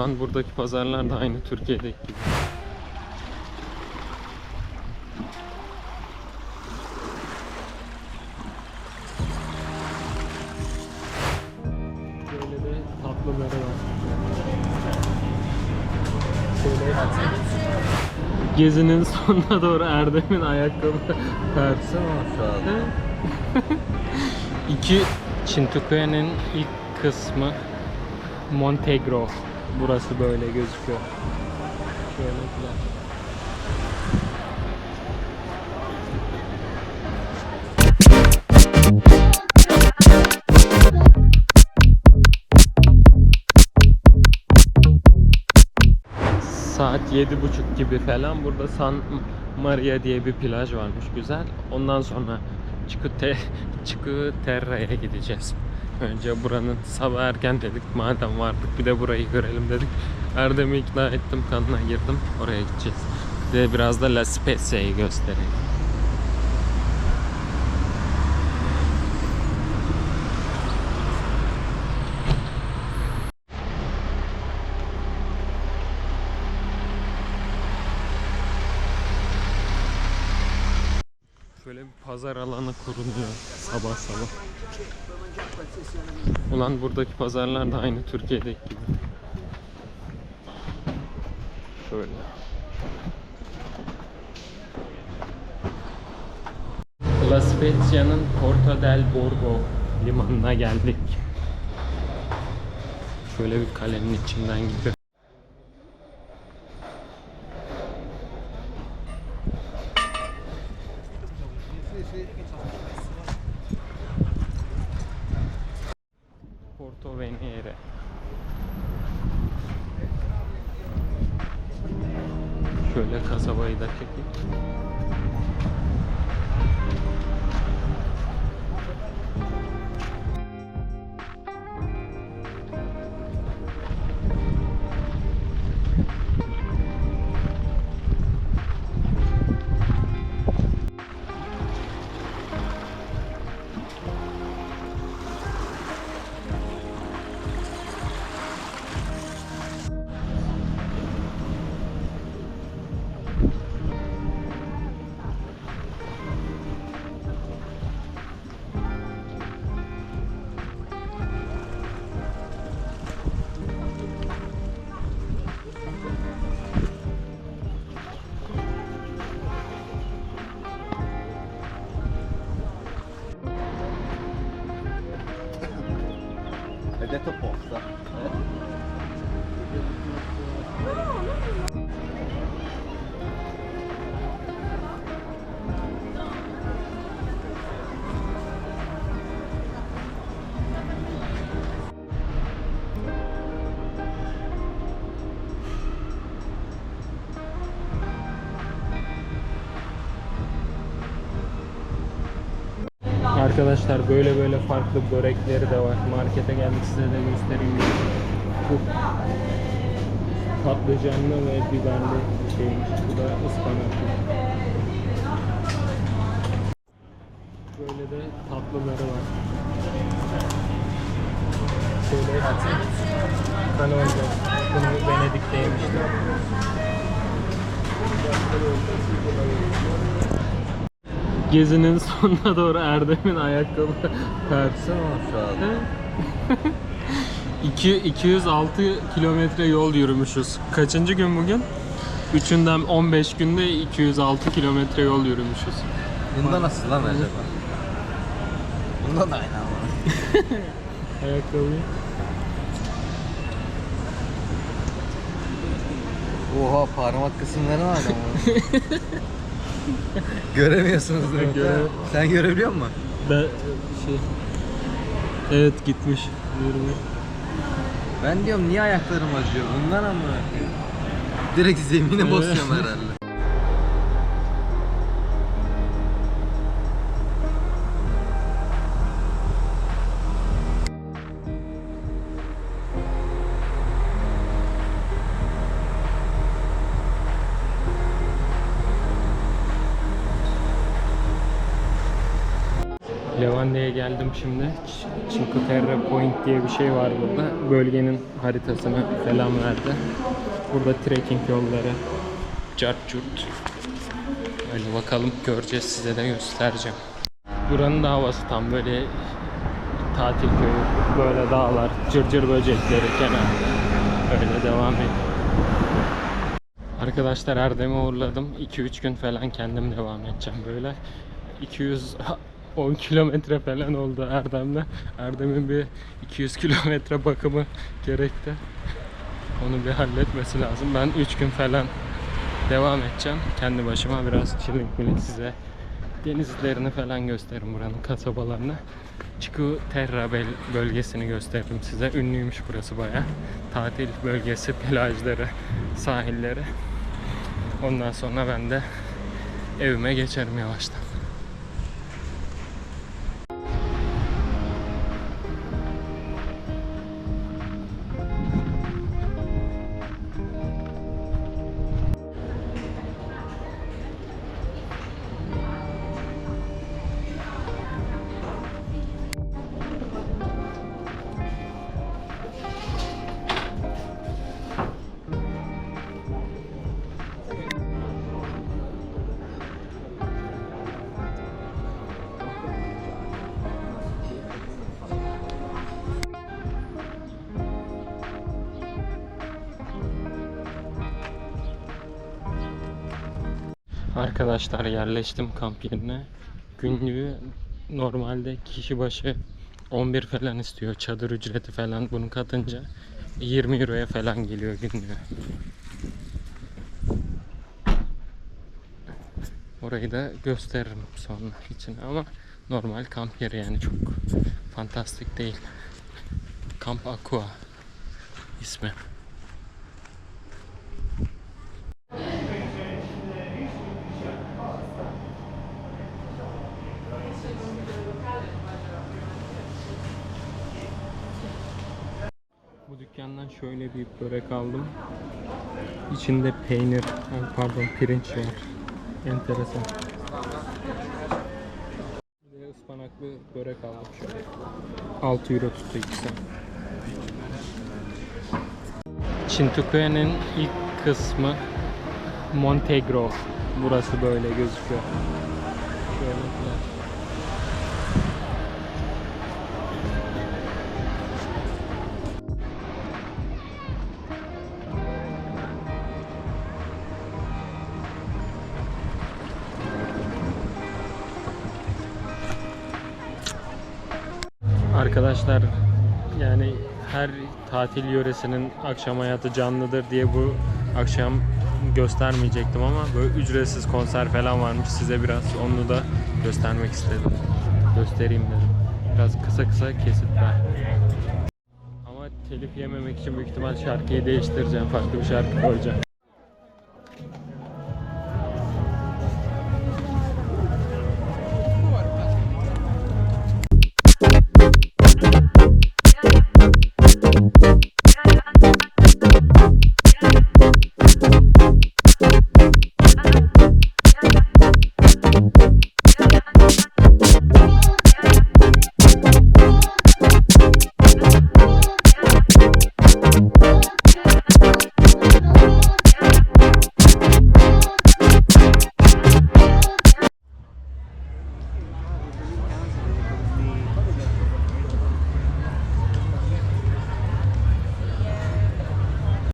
Ulan buradaki pazarlar da aynı Türkiye'deki gibi. Böyle de tatlıları var. Şöyle Gezinin sonuna doğru Erdem'in ayakkabı tersi Maşallah. İki Çintukuye'nin ilk kısmı Montegro. Burası böyle gözüküyor. Şöyle falan. Saat yedi buçuk gibi falan burada San Maria diye bir plaj varmış güzel. Ondan sonra Çikute, Çikuterra'ya gideceğiz. Önce buranın sabah erken dedik madem vardık bir de burayı görelim dedik. Erdem'i ikna ettim kanına girdim oraya gideceğiz. Bir de biraz da La Spezia'yı göstereyim. Şöyle bir pazar alanı kuruluyor sabah sabah. Ulan buradaki pazarlar da aynı Türkiye'deki gibi. Şöyle. La Spezia'nın Porto del Borgo limanına geldik. Şöyle bir kalenin içinden gidiyor. Porto Venere. Şöyle kasabayı da çekeyim. Detto apposta. Eh? Arkadaşlar böyle böyle farklı börekleri de var. Markete geldik size de göstereyim. Bu patlıcanlı ve biberli şeymiş. Bu da ıspanaklı. Böyle de tatlıları var. Şöyle kanonca. Bunu Venedik'te yemiştim. Gezinin sonuna doğru Erdem'in ayakkabı tersi Maşallah. İki- 206 kilometre yol yürümüşüz. Kaçıncı gün bugün? Üçünden 15 günde 206 kilometre yol yürümüşüz. Bunda nasıl lan acaba? Bunda da aynı ama. Ayakkabıyı. Oha parmak kısımları var ama. Göremiyorsunuz mi? Göre- Sen görebiliyor musun? Ben şey... Evet gitmiş. Yürüme. Ben diyorum niye ayaklarım acıyor? Bundan ama. Direkt zemine basıyorum herhalde. Levante'ye geldim şimdi. Cinque Terre Point diye bir şey var burada. Bölgenin haritasını falan verdi. Burada trekking yolları, cart curt. Öyle bakalım göreceğiz size de göstereceğim. Buranın da havası tam böyle tatil köyü. Böyle dağlar, cırcır böcekleri kenar. Öyle devam ediyor. Arkadaşlar Erdem'i uğurladım. 2-3 gün falan kendim devam edeceğim böyle. 210 kilometre falan oldu Erdem'le. Erdem'in bir 200 kilometre bakımı gerekti. Onu bir halletmesi lazım. Ben 3 gün falan devam edeceğim. Kendi başıma biraz chilling milling size denizlerini falan gösteririm buranın kasabalarını. Chiku Terra bölgesini gösteririm size. Ünlüymüş burası baya. Tatil bölgesi, plajları, sahilleri. Ondan sonra ben de evime geçerim yavaştan. Arkadaşlar yerleştim kamp yerine. Günlüğü normalde kişi başı 11 falan istiyor. Çadır ücreti falan bunu katınca 20 euroya falan geliyor günlüğü. Orayı da gösteririm sonra için ama normal kamp yeri yani çok fantastik değil. Kamp Aqua ismi. Dükkandan şöyle bir börek aldım. İçinde peynir, pardon pirinç var. Enteresan. Bir de ıspanaklı börek aldım şöyle. 6 euro tuttu ikisi. Çintukuye'nin ilk kısmı Montegro. Burası böyle gözüküyor. Şöyle Arkadaşlar yani her tatil yöresinin akşam hayatı canlıdır diye bu akşam göstermeyecektim ama böyle ücretsiz konser falan varmış. Size biraz onu da göstermek istedim. Göstereyim dedim. Biraz kısa kısa kesitler. Ama telif yememek için büyük ihtimal şarkıyı değiştireceğim. Farklı bir şarkı koyacağım.